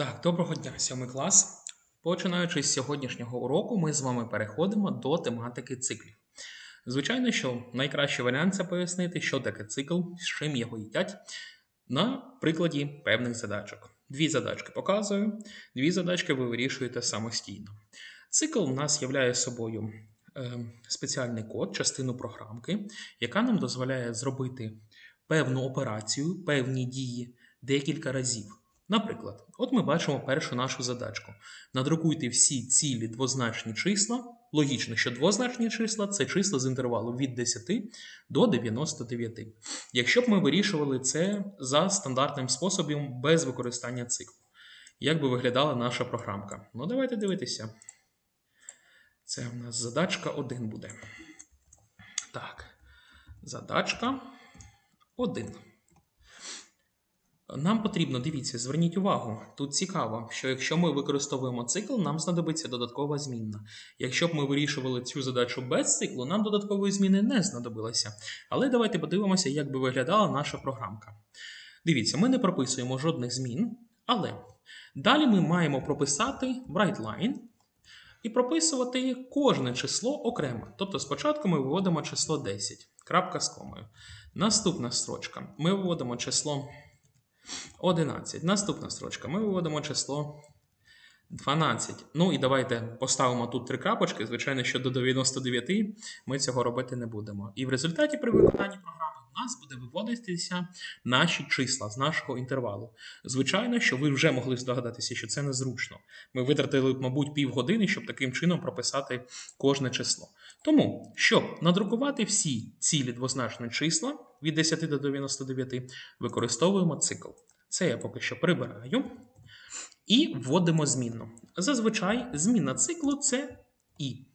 Так, доброго дня, сьомий клас. Починаючи з сьогоднішнього уроку, ми з вами переходимо до тематики циклів. Звичайно, що найкращий варіант це пояснити, що таке цикл, з чим його їдять, на прикладі певних задачок. Дві задачки показую, дві задачки ви вирішуєте самостійно. Цикл у нас являє собою е, спеціальний код, частину програмки, яка нам дозволяє зробити певну операцію, певні дії декілька разів. Наприклад, от ми бачимо першу нашу задачку. Надрукуйте всі цілі двозначні числа. Логічно, що двозначні числа це числа з інтервалу від 10 до 99. Якщо б ми вирішували це за стандартним способом без використання циклу, як би виглядала наша програмка? Ну, давайте дивитися. Це в нас задачка 1 буде. Так, задачка 1. Нам потрібно, дивіться, зверніть увагу. Тут цікаво, що якщо ми використовуємо цикл, нам знадобиться додаткова змінна. Якщо б ми вирішували цю задачу без циклу, нам додаткової зміни не знадобилося. Але давайте подивимося, як би виглядала наша програмка. Дивіться, ми не прописуємо жодних змін, але далі ми маємо прописати write-line і прописувати кожне число окремо. Тобто спочатку ми виводимо число 10, крапка з комою. Наступна строчка. Ми виводимо число 11. Наступна строчка. Ми виводимо число 12. Ну і давайте поставимо тут три крапочки. Звичайно, що до 99 ми цього робити не будемо. І в результаті при виконанні програми нас буде виводитися наші числа з нашого інтервалу. Звичайно, що ви вже могли здогадатися, що це незручно. Ми витратили, мабуть, півгодини, щоб таким чином прописати кожне число. Тому, щоб надрукувати всі цілі двозначні числа від 10 до 99, використовуємо цикл. Це я поки що прибираю. І вводимо змінну. Зазвичай зміна циклу це і.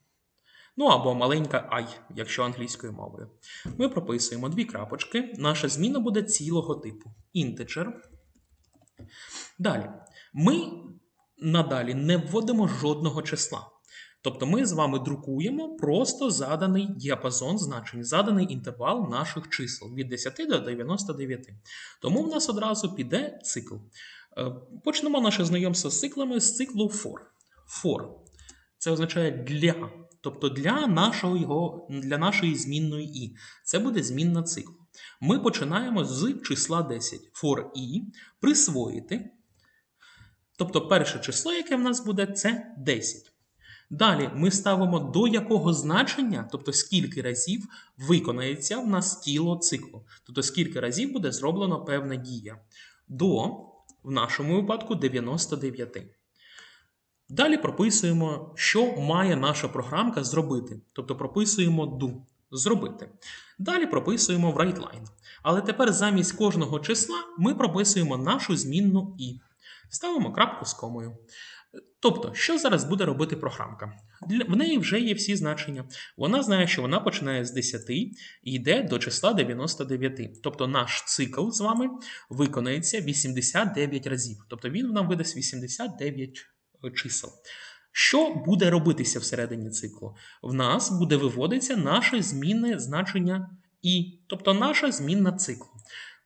Ну або маленька I, якщо англійською мовою. Ми прописуємо дві крапочки. Наша зміна буде цілого типу. Integer. Далі. Ми надалі не вводимо жодного числа. Тобто ми з вами друкуємо просто заданий діапазон значень, заданий інтервал наших чисел від 10 до 99. Тому в нас одразу піде цикл. Е, Почнемо наше знайомство з циклами з циклу for. For це означає для, тобто для нашого для нашої змінної і. Це буде змінна циклу. Ми починаємо з числа 10. For i присвоїти. Тобто перше число, яке в нас буде, це 10. Далі ми ставимо до якого значення, тобто скільки разів виконається в нас тіло циклу. Тобто скільки разів буде зроблено певна дія. До, в нашому випадку, 99. Далі прописуємо, що має наша програмка зробити. Тобто прописуємо do зробити. Далі прописуємо в write-line. Але тепер замість кожного числа ми прописуємо нашу змінну і. Ставимо крапку з комою. Тобто, що зараз буде робити програмка? В неї вже є всі значення. Вона знає, що вона починає з 10 і йде до числа 99. Тобто наш цикл з вами виконається 89 разів. Тобто він нам видасть 89 чисел. Що буде робитися всередині циклу? В нас буде виводитися наше змінне значення і, тобто наша змінна циклу.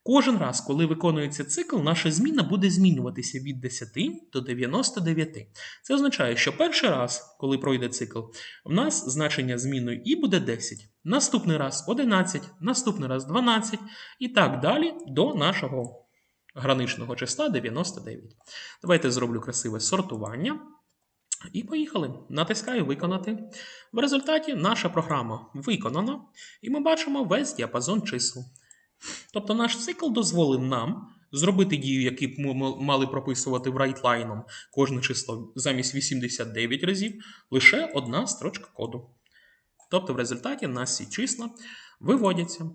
Кожен раз, коли виконується цикл, наша зміна буде змінюватися від 10 до 99. Це означає, що перший раз, коли пройде цикл, в нас значення зміною і буде 10, наступний раз 11, наступний раз 12 і так далі до нашого граничного числа 99. Давайте зроблю красиве сортування. І поїхали. Натискаю Виконати. В результаті наша програма виконана, і ми бачимо весь діапазон чисел. Тобто наш цикл дозволив нам зробити дію, яку б ми мали прописувати в райтлайном кожне число замість 89 разів, лише одна строчка коду. Тобто, в результаті в нас всі числа виводяться.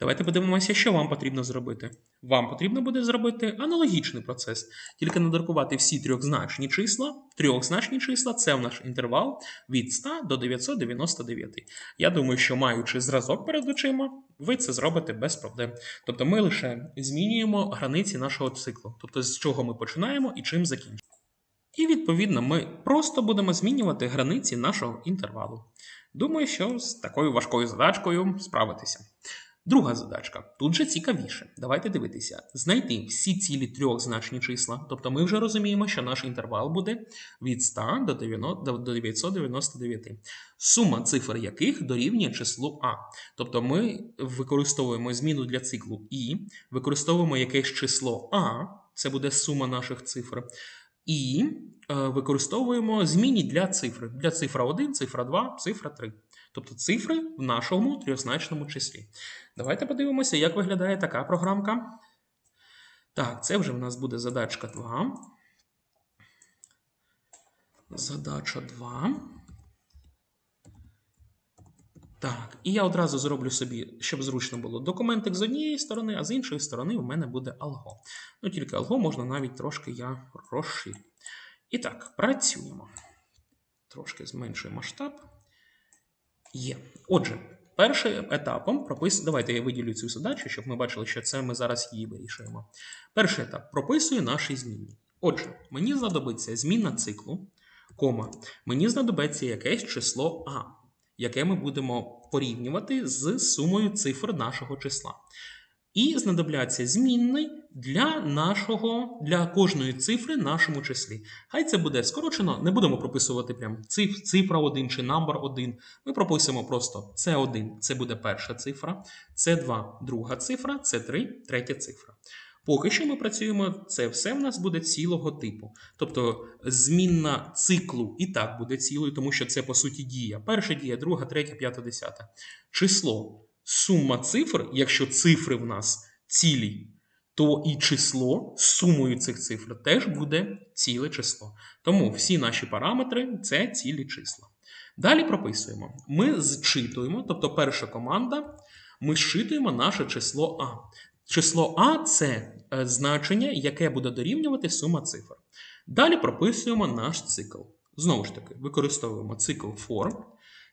Давайте подивимося, що вам потрібно зробити. Вам потрібно буде зробити аналогічний процес, тільки надрукувати всі трьохзначні числа. Трьохзначні числа це в наш інтервал від 100 до 999. Я думаю, що маючи зразок перед очима, ви це зробите без проблем. Тобто ми лише змінюємо границі нашого циклу, тобто з чого ми починаємо і чим закінчуємо. І відповідно ми просто будемо змінювати границі нашого інтервалу. Думаю, що з такою важкою задачкою справитися. Друга задачка. Тут же цікавіше. Давайте дивитися. Знайти всі цілі трьохзначні числа. Тобто ми вже розуміємо, що наш інтервал буде від 100 до 999. Сума цифр яких дорівнює числу А. Тобто ми використовуємо зміну для циклу І, використовуємо якесь число А, це буде сума наших цифр. І е, використовуємо зміни для цифри. Для цифра 1, цифра 2, цифра 3. Тобто цифри в нашому трьохзначному числі. Давайте подивимося, як виглядає така програмка. Так, це вже в нас буде задачка 2. Задача 2. Так, і я одразу зроблю собі, щоб зручно було, документик з однієї сторони, а з іншої сторони у мене буде алго. Ну, тільки алго можна навіть трошки я розширю. І так, працюємо. Трошки зменшую масштаб. Є. Отже, першим етапом прописую. Давайте я виділю цю задачу, щоб ми бачили, що це ми зараз її вирішуємо. Перший етап прописую наші змінні. Отже, мені знадобиться зміна циклу, кома. Мені знадобиться якесь число А, яке ми будемо порівнювати з сумою цифр нашого числа. І знадобляться змінний для нашого, для кожної цифри нашому числі. Хай це буде скорочено, не будемо прописувати прям циф, цифра 1 чи number 1. Ми прописуємо просто C1 це буде перша цифра, C2 друга цифра, C3 третя цифра. Поки що ми працюємо, це все в нас буде цілого типу. Тобто змінна циклу і так буде цілою, тому що це по суті дія. Перша дія, друга, третя, п'ята, десята. Число сума цифр, якщо цифри в нас цілі, то і число сумою цих цифр теж буде ціле число. Тому всі наші параметри це цілі числа. Далі прописуємо. Ми зчитуємо, тобто перша команда, ми зчитуємо наше число А. Число А це е, значення, яке буде дорівнювати сума цифр. Далі прописуємо наш цикл. Знову ж таки, використовуємо цикл for.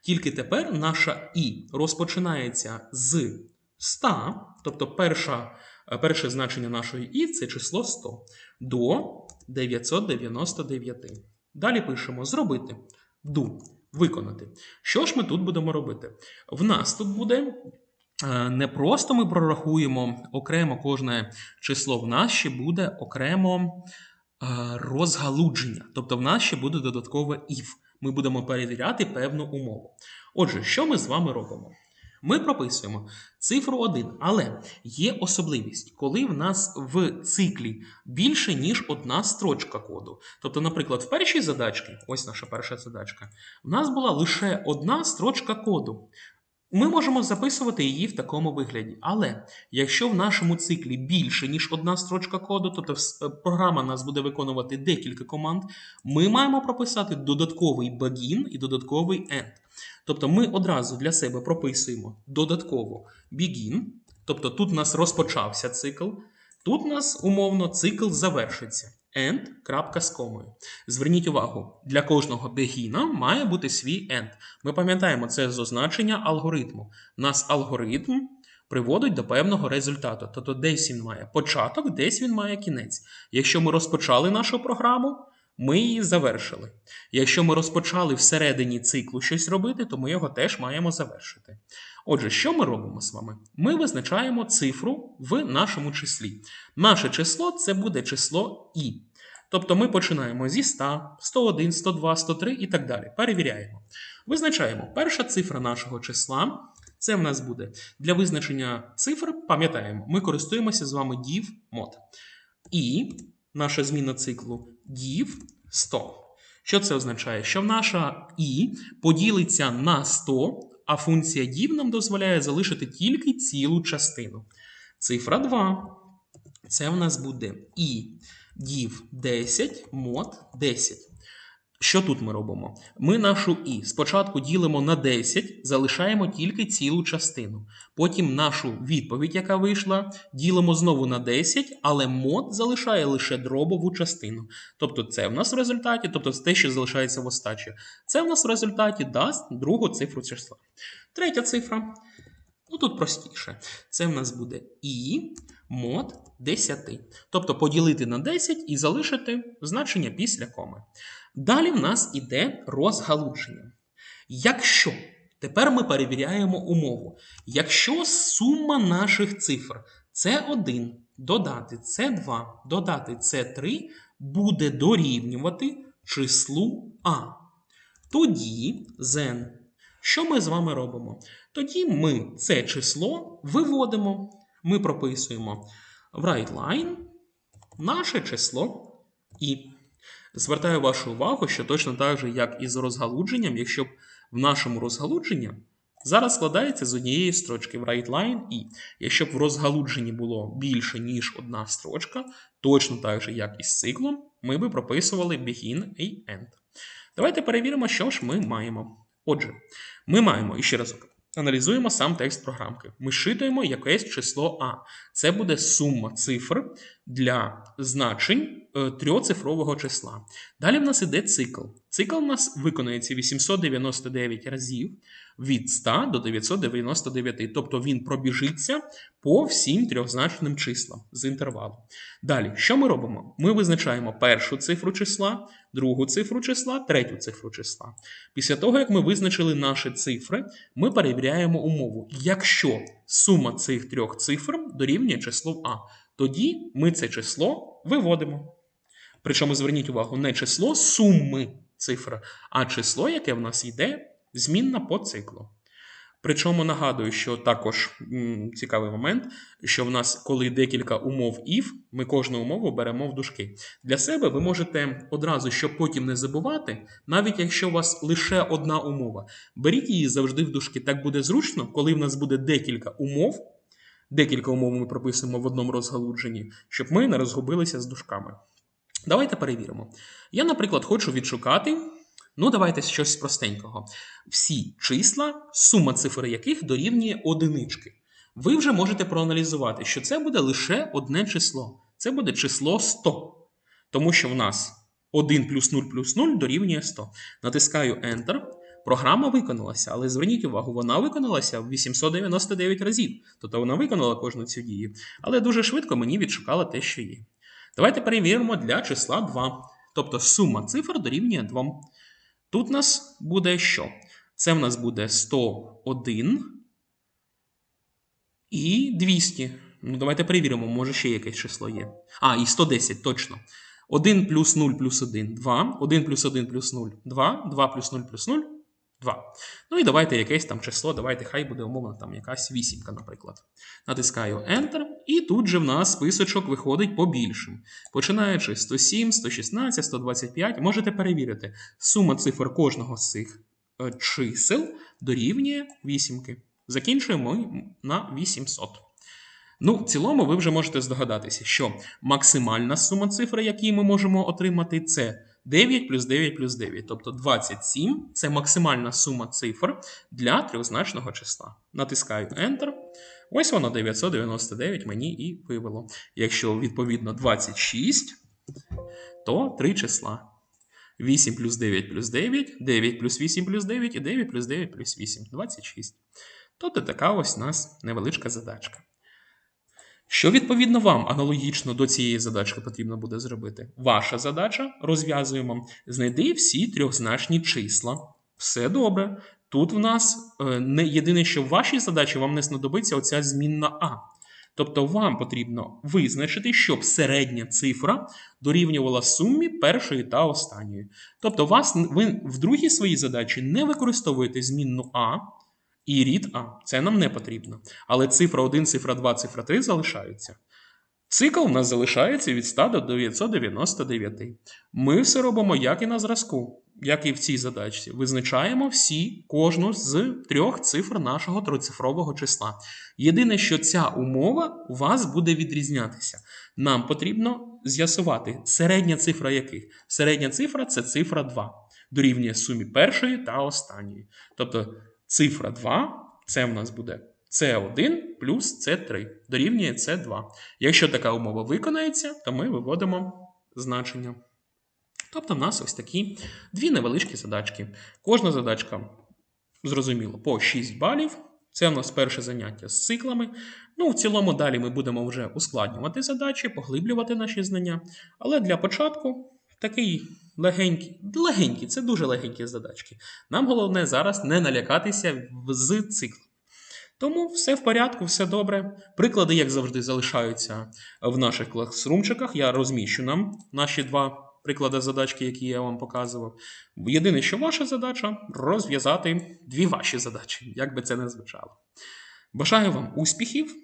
Тільки тепер наша І розпочинається з 100, тобто перша, е, перше значення нашої І це число 100 до 999. Далі пишемо зробити do, виконати. Що ж ми тут будемо робити? В нас тут буде. Е, Не просто ми прорахуємо окремо кожне число, в нас ще буде окремо е, розгалудження. Тобто в нас ще буде додаткове if. Ми будемо перевіряти певну умову. Отже, що ми з вами робимо? Ми прописуємо цифру 1, але є особливість, коли в нас в циклі більше, ніж одна строчка коду. Тобто, наприклад, в першій задачці, ось наша перша задачка, в нас була лише одна строчка коду. Ми можемо записувати її в такому вигляді. Але якщо в нашому циклі більше, ніж одна строчка коду, тобто е, програма нас буде виконувати декілька команд, ми маємо прописати додатковий begin і додатковий end. Тобто ми одразу для себе прописуємо додатково begin, тобто тут у нас розпочався цикл, тут у нас умовно цикл завершиться. End, крапка з комою. Зверніть увагу, для кожного бегіна має бути свій end. Ми пам'ятаємо це з означення алгоритму. У нас алгоритм приводить до певного результату. Тобто десь він має початок, десь він має кінець. Якщо ми розпочали нашу програму, ми її завершили. Якщо ми розпочали всередині циклу щось робити, то ми його теж маємо завершити. Отже, що ми робимо з вами? Ми визначаємо цифру в нашому числі. Наше число це буде число і. Тобто ми починаємо зі 100, 101, 102, 103 і так далі. Перевіряємо. Визначаємо перша цифра нашого числа. Це в нас буде для визначення цифр. Пам'ятаємо, ми користуємося з вами div mod. І наша зміна циклу дів 100. Що це означає? Що наша і поділиться на 100, а функція дів нам дозволяє залишити тільки цілу частину. Цифра 2. Це в нас буде і div 10 мод 10. Що тут ми робимо? Ми нашу і спочатку ділимо на 10, залишаємо тільки цілу частину. Потім нашу відповідь, яка вийшла, ділимо знову на 10, але мод залишає лише дробову частину. Тобто це в нас в результаті, тобто те, що залишається в остачі. Це в нас в результаті дасть другу цифру числа. Третя цифра. Ну тут простіше. Це в нас буде і мод 10. Тобто поділити на 10 і залишити значення після коми. Далі в нас іде розгалудження. Якщо Тепер ми перевіряємо умову. Якщо сума наших цифр це 1 додати це 2 додати це 3 буде дорівнювати числу А. Тоді зен. Що ми з вами робимо? Тоді ми це число виводимо. Ми прописуємо в WriteLine наше число і. Звертаю вашу увагу, що точно так же, як і з розгалудженням, якщо б в нашому розгалудженні зараз складається з однієї строчки в WriteLine і. Якщо б в розгалудженні було більше, ніж одна строчка, точно так же, як і з циклом, ми би прописували begin і end. Давайте перевіримо, що ж ми маємо. Отже, ми маємо, і ще разок, аналізуємо сам текст програмки. Ми шитуємо якесь число А. Це буде сума цифр для значень е, трьоцифрового числа. Далі в нас іде цикл. Цикл у нас виконується 899 разів від 100 до 999. Тобто він пробіжиться по всім трьохзначним числам з інтервалу. Далі, що ми робимо? Ми визначаємо першу цифру числа, другу цифру числа, третю цифру числа. Після того, як ми визначили наші цифри, ми перевіряємо умову. Якщо сума цих трьох цифр дорівнює числу А, тоді ми це число виводимо. Причому зверніть увагу, не число суми цифр, а число, яке в нас йде змінна по циклу. Причому нагадую, що також м, цікавий момент, що в нас, коли декілька умов if, ми кожну умову беремо в дужки. Для себе ви можете одразу, щоб потім не забувати, навіть якщо у вас лише одна умова, беріть її завжди в дужки. Так буде зручно, коли в нас буде декілька умов, декілька умов ми прописуємо в одному розгалудженні, щоб ми не розгубилися з дужками. Давайте перевіримо. Я, наприклад, хочу відшукати. Ну, давайте щось простенького. Всі числа, сума цифр яких дорівнює одинички. Ви вже можете проаналізувати, що це буде лише одне число. Це буде число 100. Тому що в нас 1 плюс 0 плюс 0 дорівнює 100. Натискаю Enter. Програма виконалася, але зверніть увагу, вона виконалася в 899 разів. Тобто вона виконала кожну цю дію. Але дуже швидко мені відшукала те, що є. Давайте перевіримо для числа 2. Тобто сума цифр дорівнює 2. Тут у нас буде що? Це в нас буде 101 і 200. Ну, давайте перевіримо, може ще якесь число є. А, і 110, точно. 1 плюс 0 плюс 1 2. 1 плюс 1 плюс 0 2. 2 плюс 0 плюс 0 2. Ну і давайте якесь там число. Давайте хай буде умовно там якась вісімка, наприклад. Натискаю Enter, і тут же в нас списочок виходить побільшим. Починаючи з 107, 116, 125, можете перевірити, сума цифр кожного з цих е, чисел дорівнює вісімки. Закінчуємо на 800. Ну, в цілому, ви вже можете здогадатися, що максимальна сума цифр, які ми можемо отримати, це 9 плюс 9 плюс 9. Тобто 27 це максимальна сума цифр для трьохзначного числа. Натискаю Enter. Ось воно 999 мені і вивело. Якщо відповідно 26, то 3 числа. 8 плюс 9 плюс 9, 9 плюс 8 плюс 9 і 9 плюс 9 плюс 8 26. Тобто така ось у нас невеличка задачка. Що відповідно вам аналогічно до цієї задачки потрібно буде зробити? Ваша задача розв'язуємо. Знайди всі трьохзначні числа. Все добре. Тут в нас е, не єдине, що в вашій задачі вам не знадобиться оця змінна А. Тобто вам потрібно визначити, щоб середня цифра дорівнювала сумі першої та останньої. Тобто, вас, ви в другій своїй задачі не використовуєте змінну А і рід А. Це нам не потрібно. Але цифра 1, цифра 2, цифра 3 залишаються. Цикл у нас залишається від 100 до 999. Ми все робимо, як і на зразку, як і в цій задачці. Визначаємо всі кожну з трьох цифр нашого трицифрового числа. Єдине, що ця умова у вас буде відрізнятися. Нам потрібно з'ясувати середня цифра яких. Середня цифра це цифра 2, дорівнює сумі першої та останньої. Тобто цифра 2 це в нас буде С1 плюс С3 дорівнює С2. Якщо така умова виконається, то ми виводимо значення. Тобто в нас ось такі дві невеличкі задачки. Кожна задачка, зрозуміло, по 6 балів. Це у нас перше заняття з циклами. Ну, в цілому, далі ми будемо вже ускладнювати задачі, поглиблювати наші знання. Але для початку такий легенькі, легенькі, це дуже легенькі задачки. Нам головне зараз не налякатися з циклу. Тому все в порядку, все добре. Приклади, як завжди, залишаються в наших класрумчиках. Я розміщу нам наші два приклади задачки, які я вам показував. Єдине, що ваша задача розв'язати дві ваші задачі, як би це не звучало. Бажаю вам успіхів.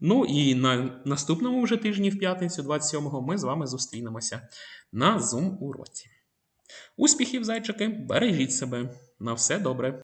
Ну і на наступному вже тижні, в п'ятницю, 27-го, ми з вами зустрінемося на Zoom уроці. Успіхів, зайчики! Бережіть себе! На все добре!